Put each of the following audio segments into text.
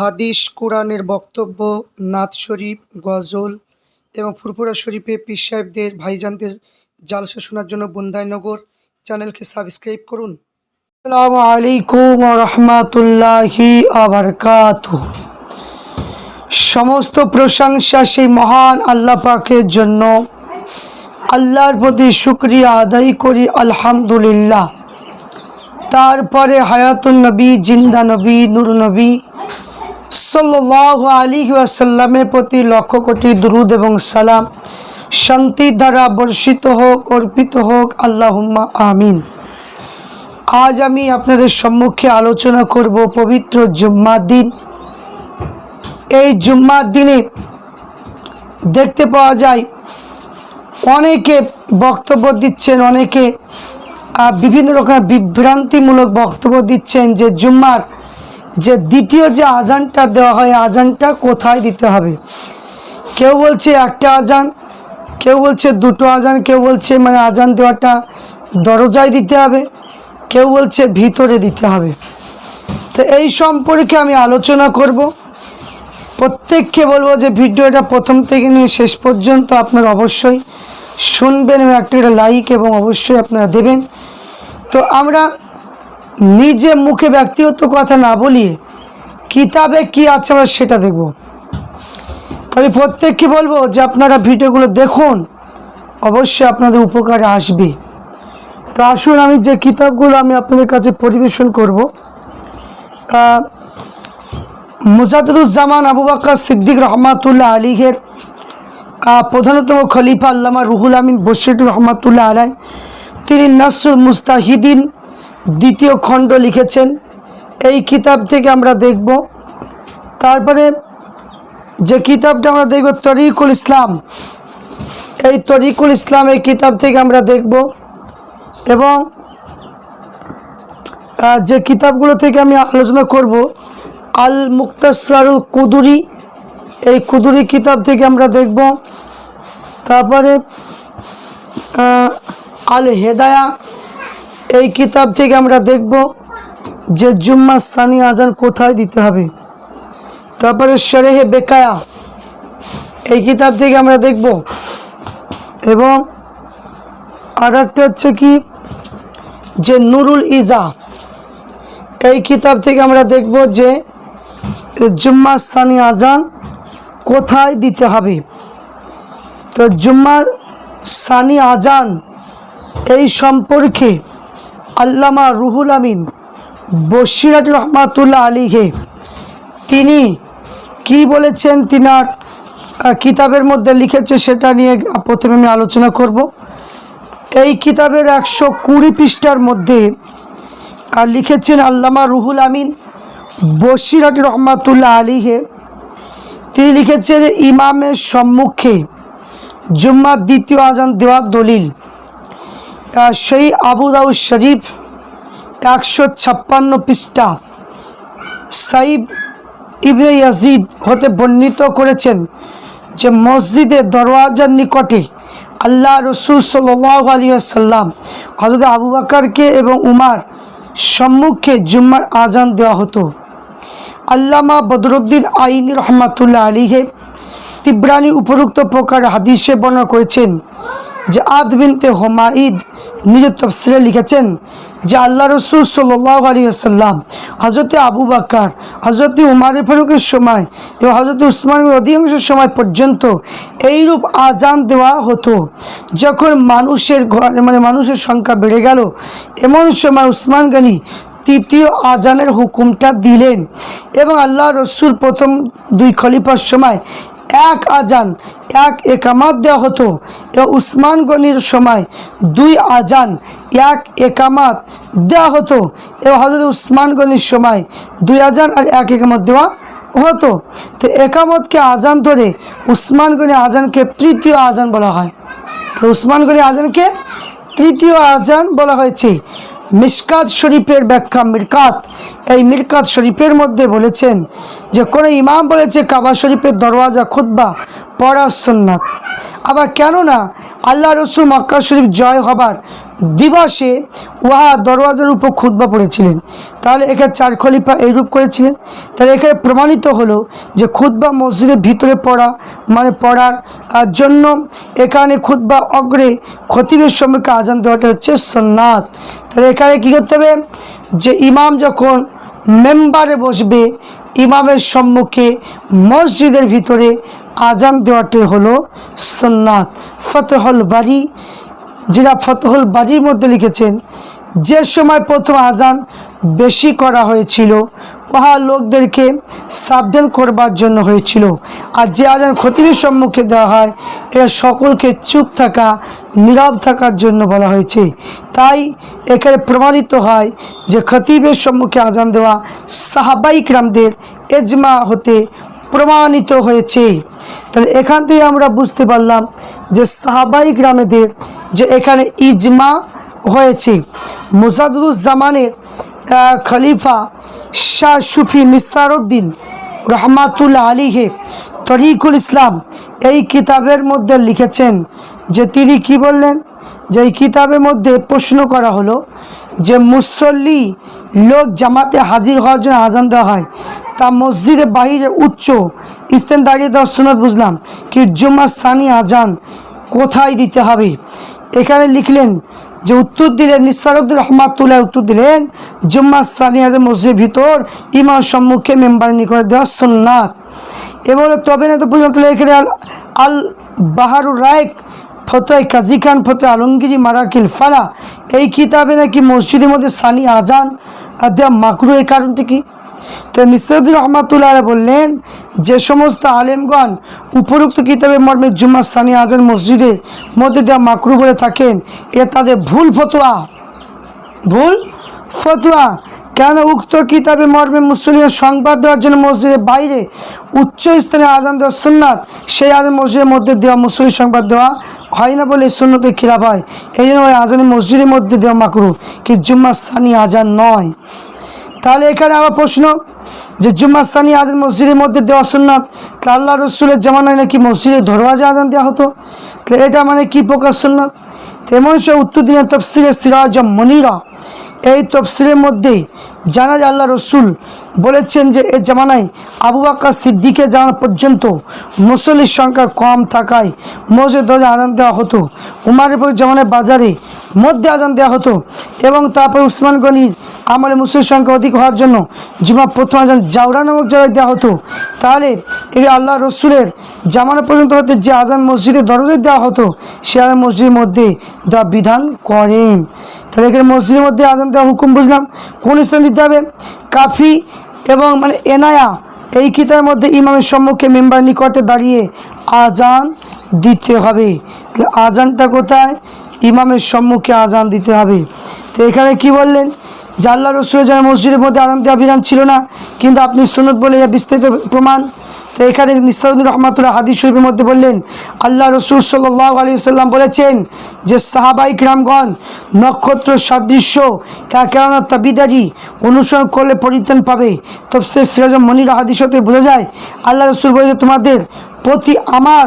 হাদিস, কোরআনের বক্তব্য নাথ শরীফ, গজল এবং ফুরফুরা শরীফে পীর সাহেবদের, ভাইজানদের জালসা শোনার জন্য বন্দাইনগর চ্যানেলকে সাবস্ক্রাইব করুন। আসসালামু আলাইকুম রহমাতুল্লাহি আবরকাত সমস্ত প্রশংসা সেই মহান আল্লাহ পাকের জন্য। আল্লাহর প্রতি শুক্রিয়া আদায় করি, আলহামদুলিল্লাহ। তারপরে হায়াতুল নবী, জিন্দা নবী নূর নবী সাল্লাহ আলী ওয়াসাল্লামের প্রতি লক্ষ কোটি দ্রুদ এবং সালাম। শান্তি দ্বারা বর্ষিত হোক, অর্পিত হোক, আল্লাহুম্মা আমিন। আজ আমি আপনাদের সম্মুখে আলোচনা করব পবিত্র জুম্মার দিন। এই জুম্মার দিনে দেখতে পাওয়া যায়, অনেকে বক্তব্য দিচ্ছেন, অনেকে বিভিন্ন রকমের বিভ্রান্তিমূলক বক্তব্য দিচ্ছেন যে জুম্মার যে দ্বিতীয় যে আজানটা দেওয়া হয়, আজানটা কোথায় দিতে হবে? কেউ বলছে একটা আজান, কেউ বলছে দুটো আজান, কেউ বলছে মানে আজান দেওয়াটা দরজায় দিতে হবে, কেউ বলছে ভিতরে দিতে হবে। তো এই সম্পর্কে আমি আলোচনা করব। প্রত্যেককে বলব যে ভিডিওটা প্রথম থেকে নিয়ে শেষ পর্যন্ত আপনারা অবশ্যই শুনবেন এবং একটা লাইক এবং অবশ্যই আপনারা দেবেন। তো আমরা নিজে মুখে ব্যক্তিগত কথা না বলিয়ে কিতাবে কি আছে আমরা সেটা দেখব। তবে প্রত্যেককে বলব যে আপনারা ভিডিওগুলো দেখুন, অবশ্যই আপনাদের উপকারে আসবে। তো আসুন আমি যে কিতাবগুলো আমি আপনাদের কাছে পরিবেশন করব মুজাদুজ্জামান আবু বাক্কর সিদ্দিক রহমাতুল্লাহ আলীহের প্রধানতম খলিফা আল্লামা রুহুল আমিন বশির রহমাতুল্লাহ আলাই, তিনি নাসুল মুস্তাহিদিন দ্বিতীয় খণ্ড লিখেছেন। এই কিতাব থেকে আমরা দেখব। তারপরে যে কিতাবটা আমরা দেখব, তরিকুল ইসলাম। এই তরিকুল ইসলাম এই কিতাব থেকে আমরা দেখব এবং যে কিতাবগুলো থেকে আমি আলোচনা করব আল মুক্তাসারুল কুদুরি। এই কুদুরি কিতাব থেকে আমরা দেখব। তারপরে আল হেদায়া এই কিতাব থেকে আমরা দেখব যে জুম্মা সানি আজান কোথায় দিতে হবে। তারপরে শরেহে বেকায়া, এই কিতাব থেকে আমরা দেখব। এবং আর একটা হচ্ছে কি যে নুরুল ইজা, এই কিতাব থেকে আমরা দেখব যে জুম্মা সানি আজান কোথায় দিতে হবে। তো জুম্মার সানি আজান এই সম্পর্কে আল্লামা রুহুল আমিন বসিরাট রহমাতুল্লাহ আলীকে তিনি কি বলেছেন তিনার কিতাবের মধ্যে লিখেছে সেটা নিয়ে প্রথমে আমি আলোচনা করব। এই কিতাবের একশো কুড়ি পৃষ্ঠার মধ্যে লিখেছেন আল্লামা রুহুল আমিন বসিরাট রহমাতুল্লাহ আলীহে তিনি লিখেছেন, ইমামের সম্মুখে জুম্মার দ্বিতীয় আজান দেওয়ার দলিল। সেই আবু দাউদ শরীফ একশো ছাপ্পান্ন পৃষ্ঠা সাইব ইবনে ইয়াজিদ হতে বর্ণিত করেছেন যে মসজিদের দরওয়াজার নিকটে আল্লাহ রসুল সাল্লাহ আলী সাল্লাম হজরত আবু বাকারকে এবং উমার সম্মুখে জুম্মার আজান দেওয়া হতো। আল্লামা বদরুদ্দিন আইনি রহমাতুল্লাহ আলীহে তিব্রানি উপরুক্ত প্রকার হাদিসে বর্ণনা করেছেন যে আদ বিনতে হোমাইদ নিজের তফসিরে লিখেছেন যে আল্লাহ রসুল সাল্লাহ আলী আসাল্লাম হজরতে আবু বাক্কার হজরতে উমারে ফারুকের সময় এবং হজরত উসমানের অধিকাংশ সময় পর্যন্ত এইরূপ আজান দেওয়া হতো। যখন মানুষের ঘরে মানে মানুষের সংখ্যা বেড়ে গেল, এমন সময় উসমান গানি তৃতীয় আজানের হুকুমটা দিলেন এবং আল্লাহ রসুল প্রথম দুই খলিফার সময় এক আজান, এক একামাত দেওয়া হতো। উসমান গনির সময় দুই আজান, এক একামাত দেওয়া হতো। এবং হজরত উসমান গনির সময় দুই আজান আর এক একামত দেওয়া হতো। তো একামতকে আজান ধরে উসমান গনি আজানকে তৃতীয় আজান বলা হয়। তো উসমান গনি আজানকে তৃতীয় আজান বলা হয়েছে। মিসকাত শরীফের ব্যাখ্যা মিরকাত। এই মিরকাত শরীফের মধ্যে বলেছেন যে কোনো ইমাম বলেছে কাবা শরীফের দরওয়াজা, খুতবা, পড়া সুন্নাত। আবার কেননা আল্লাহ রসুল মক্কা শরীফ জয় হবার দিবসে উহা দরওয়াজার উপর খুতবা পড়েছিলেন। তাহলে এখানে চার খলিফা এইরূপ করেছিলেন। তাহলে এখানে প্রমাণিত হলো যে খুতবা মসজিদের ভিতরে পড়া মানে পড়ার জন্য এখানে খুতবা অগ্রে খতিবের সম্মুখে আজান দেওয়াটা হচ্ছে সন্ন্যাত তাহলে এখানে কী করতে হবে? যে ইমাম যখন মেম্বারে বসবে ইমামের সম্মুখে মসজিদের ভিতরে আজান দেওয়াটি হলো সন্ন্যাত ফতেহল বাড়ি যেটা ফতেহল বাড়ির মধ্যে লিখেছেন, যে সময় প্রথম আজান বেশি করা হয়েছিল উহা লোকদেরকে সাবধান করবার জন্য হয়েছিল। আর যে আজান খতিবের সম্মুখে দেওয়া হয় এটা সকলকে চুপ থাকা, নীরব থাকার জন্য বলা হয়েছে। তাই এখানে প্রমাণিত হয় যে খতিবের সম্মুখে আজান দেওয়া সাহাবাইক রামদের এজমা হতে প্রমাণিত হয়েছে। তাহলে এখান থেকে আমরা বুঝতে পারলাম যে সাহাবাই গ্রামেদের যে এখানে ইজমা হয়েছে। মুজাদুজ্জামানের খলিফা শাহ সুফি নিসারুদ্দিন রহমাতুল্লাহ আলীহে তরিকুল ইসলাম এই কিতাবের মধ্যে লিখেছেন যে তিনি কি বললেন? যে এই কিতাবের মধ্যে প্রশ্ন করা হলো যে মুসল্লি লোক জামাতে হাজির হওয়ার জন্য আজান দেওয়া হয়, তা মসজিদে বাহিরে উচ্চ স্থান দাঁড়িয়ে দেওয়ার সুনত বুঝলাম, কি জুম্মা সানি আজান কোথায় দিতে হবে? এখানে লিখলেন যে উত্তর দিলেন, নিসারুদ্দিন রহমাতুল্লাহ উত্তর দিলেন জুম্মা সানি আজান মসজিদের ভিতর ইমাম সম্মুখে মেম্বার নিকটে দেওয়া সুন্নাত। এবারে তবে না তো তাহলে এখানে আল বাহারুর রায়ক ফতোয় কাজী খান ফতোয় আলমগিরি মারাকিল ফালা। এই কিতাবে নাকি মসজিদের মধ্যে সানি আজান আর দেওয়া মাকরু এর কারণটি কি? তো নিসরুদ্দিন রহমাতুল্লাহ বললেন, যে সমস্ত আলেমগণ উপরোক্ত কিতাবের মর্মে জুম্মা সানি আজান মসজিদের মধ্যে দেওয়া মাকরু বলে থাকেন, এ তাদের ভুল ফতোয়া। ভুল ফতোয়া? কেন উক্ত কিতাবে মর্মে মুসলিমের সংবাদ দেওয়ার জন্য মসজিদের বাইরে উচ্চ স্থানে আজান দেওয়া সুন্নাত, সেই আজান মসজিদের মধ্যে দেওয়া মুসলিম সংবাদ দেওয়া হয় না বলে এই সুন্নতের খিলাফ হয়? এই জন্য ওই আজানে মসজিদের মধ্যে দেওয়া মাকরু, কি জুম্মা সানি আজান নয়। তাহলে এখানে আবার প্রশ্ন যে জুম্মা সানি আজান মসজিদের মধ্যে দেওয়া সুন্নাত তা আল্লাহ রসুলের জামানায় নাকি মসজিদে দরওয়াজে আজান দেওয়া হতো? তাহলে এটা মানে কি প্রকার সুন্নাত? তেমন সে উত্তর দিনের তফসিরে সিরাজ মনিরা। এই তফসিলের মধ্যে জানা যায় আল্লাহ রসুল বলেছেন যে এই জামানায় আবু বাক্কা সিদ্দিকে জানা পর্যন্ত মুসল্লির সংখ্যা কম থাকায় মসজিদ দরজা আজান দেওয়া হতো। উমারের জামানায় বাজারে মধ্যে আজান দেওয়া হতো এবং তারপর উসমান গনির আমলে মুসলিম সংখ্যা অধিক হওয়ার জন্য জুমা প্রথম আজান জাউরা নামক জায়গায় দেওয়া হতো। তাহলে এই আল্লাহ রসুলের জামানা পর্যন্ত হতে যে আজান মসজিদে দরজে দেওয়া হতো, সে আজান মসজিদের মধ্যে দেওয়া বিধান করেন। তাহলে এখানে মসজিদের মধ্যে আজান দেওয়া হুকুম বুঝলাম। কোন স্থান দিতে হবে? কাফি এবং মানে এনায়া, এই কিতাবের মধ্যে ইমামের সম্মুখে মেম্বার নিকটে দাঁড়িয়ে আজান দিতে হবে। তাহলে আজানটা কোথায়? ইমামের সম্মুখে আজান দিতে হবে। তো এখানে কি বললেন? আল্লাহ রসুলের যেন মসজিদের মধ্যে দেওয়া বিধান ছিল না, কিন্তু আপনি সুনত বলে বিস্তারিত প্রমাণ। তো এখানে নিসারুদ্দিন রহমাতুল্লাহ হাদিস শরীফের মধ্যে বললেন, আল্লাহ রসুল সাল্লাহ আলী সাল্লাম বলেছেন যে সাহাবাই গ্রামগণ নক্ষত্র সাদৃশ্য কেননা তাবিদারি অনুসরণ করলে পরিত্রাণ পাবে। তফসে সিরাজ মনির হাদিস হতে বোঝা যায়, আল্লাহ রসুল বলেছে তোমাদের প্রতি আমার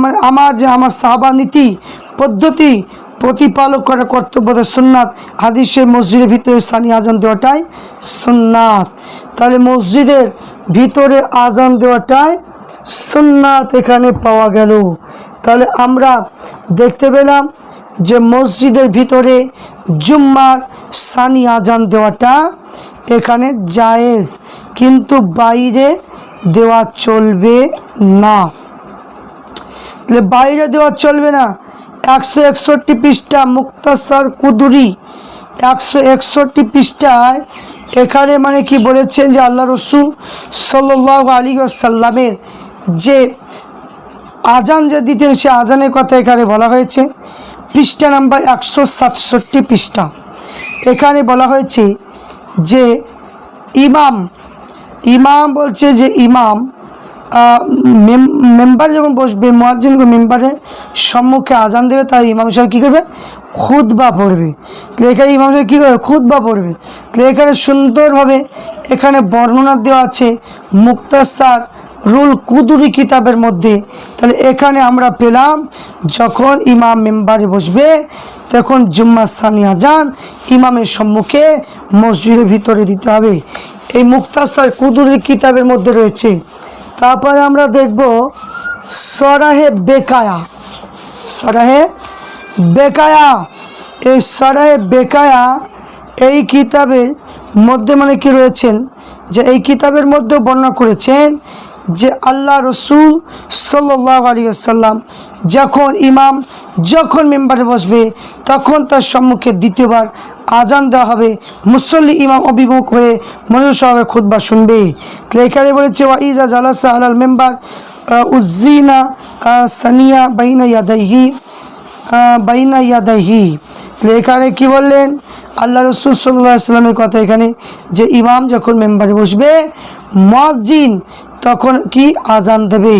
মানে আমার যে আমার সাহাবা নীতি পদ্ধতি প্রতিপালক করা কর্তব্য সুন্নাত। হাদিসে মসজিদের ভিতরে স্থানীয় আজান দেওয়াটাই সুন্নাত। তাহলে মসজিদের ভিতরে আজান দেওয়াটাই সুন্নাত এখানে পাওয়া গেল। তাহলে আমরা দেখতে পেলাম যে মসজিদের ভিতরে জুম্মার সানি আজান দেওয়াটা এখানে জায়েজ, কিন্তু বাইরে দেওয়া চলবে না। তাহলে বাইরে দেওয়া চলবে না একশো একষট্টি পৃষ্ঠা মুক্তাসার কুদুরি একশো একষট্টি পৃষ্ঠায়। এখানে মানে কি বলেছেন যে আল্লাহ রসুল সাল্লাহ আলী সাল্লামের যে আজান যে দিতেন, সে আজানের কথা এখানে বলা হয়েছে। পৃষ্ঠা নাম্বার একশো সাতষট্টি পৃষ্ঠা। এখানে বলা হয়েছে যে ইমাম ইমাম বলছে যে ইমাম মেম্বার যখন বসবে মহাজিন মেম্বারের সম্মুখে আজান দেবে, তাই ইমাম সাহেব কী করবে? খুদ বা পড়বে। তাহলে এখানে ইমাম সাহেব কী করবে? খুদ বা পড়বে। তাহলে এখানে সুন্দরভাবে এখানে বর্ণনা দেওয়া আছে মুক্তাসার রুল কুদুরি কিতাবের মধ্যে। তাহলে এখানে আমরা পেলাম, যখন ইমাম মেম্বারে বসবে, তখন জুম্মা সানি আজান ইমামের সম্মুখে মসজিদের ভিতরে দিতে হবে। এই মুক্তাসার কুদুরি কিতাবের মধ্যে রয়েছে। তারপরে আমরা দেখব সরাহে বেকায়া। সরাহে বেকায়া। এই সরাহে বেকায়া এই কিতাবের মধ্যে মানে কি রয়েছেন? যে এই কিতাবের মধ্যে বর্ণনা করেছেন যে আল্লাহ রসুল সাল্লাহ আলী আসাল্লাম যখন ইমাম, যখন মেম্বারে বসবে, তখন তার সম্মুখে দ্বিতীয়বার আজান দেওয়া হবে। মুসল্লি ইমাম অভিমুখ হয়ে মনোযোগ সহকারে খুতবা শুনবে। তাহলে এখানে বলেছে, ওয়াইজা জালাসা আলাল মেম্বার উজ্জিনা সানিয়া বাইনা ইয়াদাইহি বাইনা ইয়াদাইহি। তাহলে এখানে কী বললেন? আল্লাহ রসুল সাল্লাহ সাল্লামের কথা এখানে, যে ইমাম যখন মেম্বারে বসবে, মসজিদ তখন কি আজান দেবে?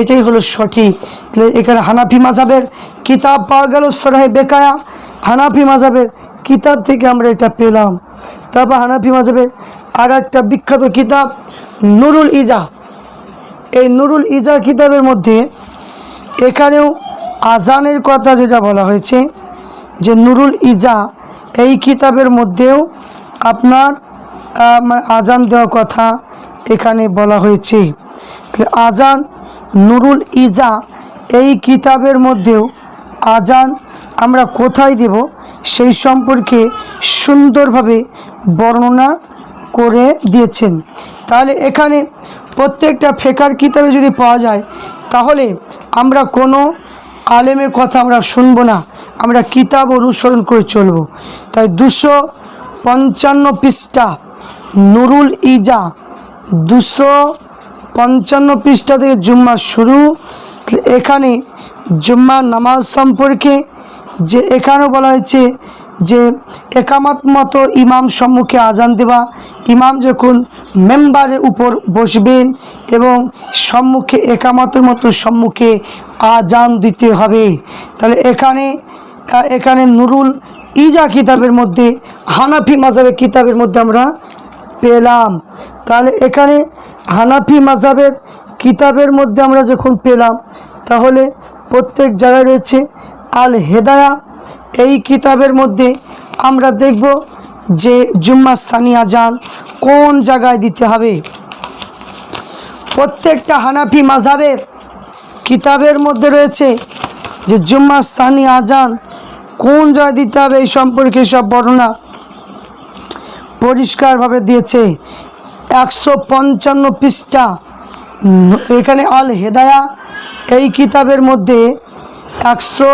এটাই হলো সঠিক। তাহলে এখানে হানাফি মাজাবের কিতাব পাওয়া গেল সরাহে বেকায়া। হানাফি মাজাবের কিতাব থেকে আমরা এটা পেলাম। তারপর হানাফি মাজাবের আর একটা বিখ্যাত কিতাব, নুরুল ইজা। এই নুরুল ইজা কিতাবের মধ্যে এখানেও আজানের কথা যেটা বলা হয়েছে, যে নুরুল ইজা এই কিতাবের মধ্যেও আপনার মানে আজান দেওয়ার কথা এখানে বলা হয়েছে। আজান নুরুল ইজা এই কিতাবের মধ্যেও আজান আমরা কোথায় দেব? সেই সম্পর্কে সুন্দরভাবে বর্ণনা করে দিয়েছেন। তাহলে এখানে প্রত্যেকটা ফেকার কিতাবে যদি পাওয়া যায়, তাহলে আমরা কোনো আলেমের কথা আমরা শুনব না। আমরা কিতাব অনুসরণ করে চলব। তাই দুশো পঞ্চান্ন পৃষ্ঠা নুরুল ইজা, দুশো পঞ্চান্ন পৃষ্ঠা থেকে জুম্মা শুরু। এখানে জুম্মা নামাজ সম্পর্কে যে এখানেও বলা হয়েছে যে একামাত মতো ইমাম সম্মুখে আজান দেওয়া, ইমাম যখন মেম্বারের উপর বসবেন এবং সম্মুখে একামাতের মতো সম্মুখে আজান দিতে হবে, তাহলে এখানে এখানে নুরুল ইজা কিতাবের মধ্যে, হানাফি মাজাবের কিতাবের মধ্যে আমরা পেলাম। তাহলে এখানে হানাফি মাজাবের কিতাবের মধ্যে আমরা যখন পেলাম, তাহলে প্রত্যেক জায়গায় রয়েছে আল হেদায়া এই কিতাবের মধ্যে আমরা দেখব যে জুম্মা সানিয়া যান কোন জায়গায় দিতে হবে। প্রত্যেকটা হানাফি মাজাবের কিতাবের মধ্যে রয়েছে যে জুম্মা সানি আজান কোন জায়গায় দিতে হবে এই সম্পর্কে সব বর্ণনা পরিষ্কারভাবে দিয়েছে। একশো পঞ্চান্ন পৃষ্ঠা, এখানে আল হেদায়া এই কিতাবের মধ্যে একশো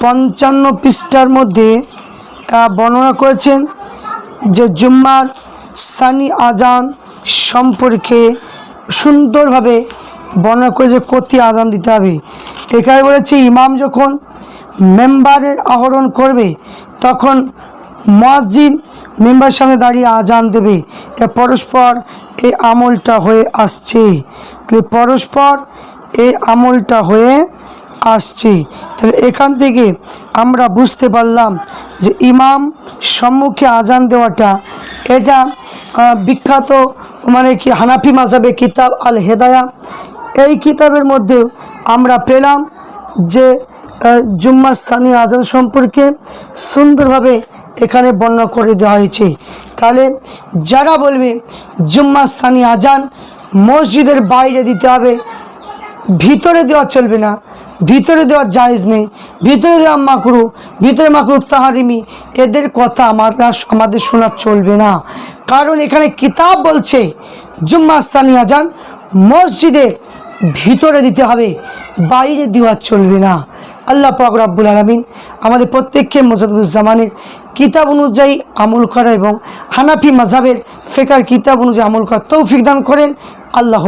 পঞ্চান্ন পৃষ্ঠার মধ্যে বর্ণনা করেছেন যে জুম্মার সানি আজান সম্পর্কে সুন্দরভাবে বর্ণনা করে যে কতি আজান দিতে হবে। এখানে বলেছে, ইমাম যখন মেম্বারের আহরণ করবে, তখন মসজিদ মেম্বার সামনে দাঁড়িয়ে আজান দেবে। পরস্পর এই আমলটা হয়ে আসছে। পরস্পর এই আমলটা হয়ে আসছে। তাহলে এখান থেকে আমরা বুঝতে পারলাম যে ইমাম সম্মুখে আজান দেওয়াটা এটা বিখ্যাত মানে কি হানাফি মাজাবে কিতাব আল হেদায়া এই কিতাবের মধ্যেও আমরা পেলাম যে আহ, জুম্মা সানি আজান সম্পর্কে সুন্দরভাবে এখানে বর্ণনা করে দেওয়া হয়েছে। তাহলে যারা বলবে জুম্মা সানি আজান মসজিদের বাইরে দিতে হবে ভিতরে দেওয়া চলবে না ভিতরে দেওয়া জায়েজ নেই। ভিতরে দেওয়া মাকরু, ভিতরে মাকরু তাহারিমি, এদের কথা আমরা আমাদের শোনা চলবে না। কারণ এখানে কিতাব বলছে, জুম্মা সানি আজান মসজিদের ভিতরে দিতে হবে, বাইরে দেওয়া চলবে না। আল্লাহ পাক রাব্বুল আলমিন আমাদের প্রত্যেককে মোজাদুজ্জামানের কিতাব অনুযায়ী আমল করা এবং হানাফি মাঝাবের ফেকার কিতাব অনুযায়ী আমল করা তৌফিক দান করেন। আল্লাহ